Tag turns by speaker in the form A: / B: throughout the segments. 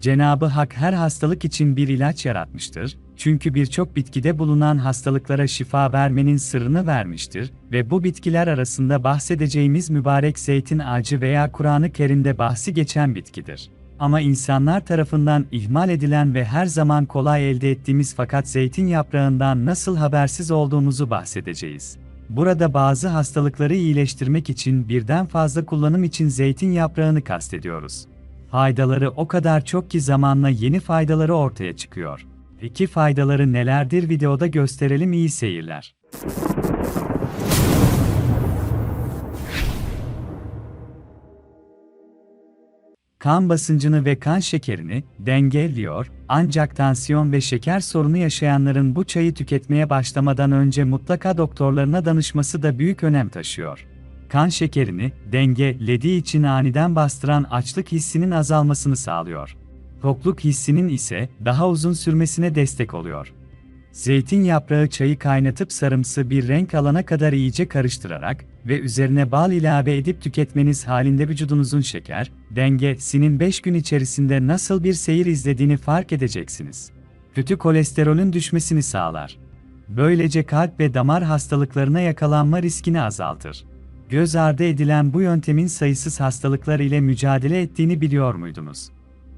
A: Cenabı Hak her hastalık için bir ilaç yaratmıştır, çünkü birçok bitkide bulunan hastalıklara şifa vermenin sırrını vermiştir ve bu bitkiler arasında bahsedeceğimiz mübarek zeytin ağacı veya Kur'an-ı Kerim'de bahsi geçen bitkidir. Ama insanlar tarafından ihmal edilen ve her zaman kolay elde ettiğimiz fakat zeytin yaprağından nasıl habersiz olduğumuzu bahsedeceğiz. Burada bazı hastalıkları iyileştirmek için birden fazla kullanım için zeytin yaprağını kastediyoruz. Faydaları o kadar çok ki zamanla yeni faydaları ortaya çıkıyor. Peki faydaları nelerdir videoda gösterelim iyi seyirler. Kan basıncını ve kan şekerini dengeliyor, ancak tansiyon ve şeker sorunu yaşayanların bu çayı tüketmeye başlamadan önce mutlaka doktorlarına danışması da büyük önem taşıyor. Kan şekerini dengelediği için aniden bastıran açlık hissinin azalmasını sağlıyor. Tokluk hissinin ise daha uzun sürmesine destek oluyor. Zeytin yaprağı çayı kaynatıp sarımsı bir renk alana kadar iyice karıştırarak ve üzerine bal ilave edip tüketmeniz halinde vücudunuzun şeker, dengesinin 5 gün içerisinde nasıl bir seyir izlediğini fark edeceksiniz. Kötü kolesterolün düşmesini sağlar. Böylece kalp ve damar hastalıklarına yakalanma riskini azaltır. Göz ardı edilen bu yöntemin sayısız hastalıklar ile mücadele ettiğini biliyor muydunuz?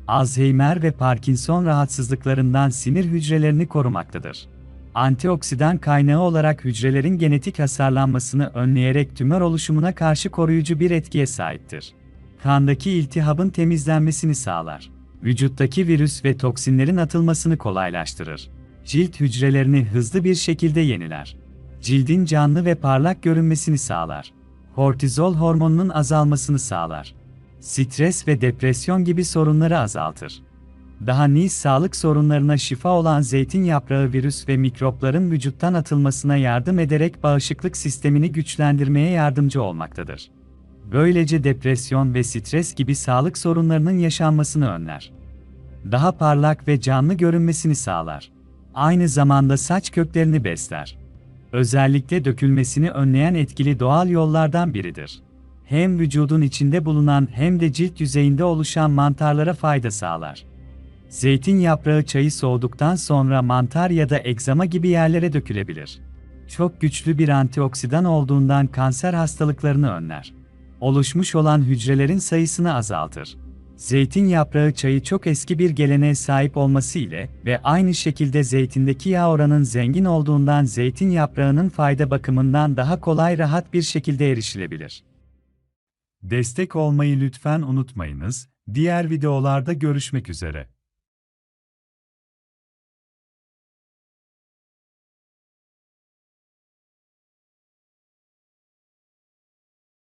A: Alzheimer ve Parkinson rahatsızlıklarından sinir hücrelerini korumaktadır. Antioksidan kaynağı olarak hücrelerin genetik hasarlanmasını önleyerek tümör oluşumuna karşı koruyucu bir etkiye sahiptir. Kandaki iltihabın temizlenmesini sağlar. Vücuttaki virüs ve toksinlerin atılmasını kolaylaştırır. Cilt hücrelerini hızlı bir şekilde yeniler. Cildin canlı ve parlak görünmesini sağlar. Kortizol hormonunun azalmasını sağlar stres ve depresyon gibi sorunları azaltır. Daha nice sağlık sorunlarına şifa olan zeytin yaprağı virüs ve mikropların vücuttan atılmasına yardım ederek bağışıklık sistemini güçlendirmeye yardımcı olmaktadır. Böylece depresyon ve stres gibi sağlık sorunlarının yaşanmasını önler. Daha parlak ve canlı görünmesini sağlar. Aynı zamanda saç köklerini besler. Özellikle dökülmesini önleyen etkili doğal yollardan biridir hem vücudun içinde bulunan hem de cilt yüzeyinde oluşan mantarlara fayda sağlar. Zeytin yaprağı çayı soğuduktan sonra mantar ya da egzama gibi yerlere dökülebilir. Çok güçlü bir antioksidan olduğundan kanser hastalıklarını önler. Oluşmuş olan hücrelerin sayısını azaltır. Zeytin yaprağı çayı çok eski bir geleneğe sahip olması ile ve aynı şekilde zeytindeki yağ oranın zengin olduğundan zeytin yaprağının fayda bakımından daha kolay rahat bir şekilde erişilebilir. Destek olmayı lütfen unutmayınız. Diğer videolarda görüşmek üzere.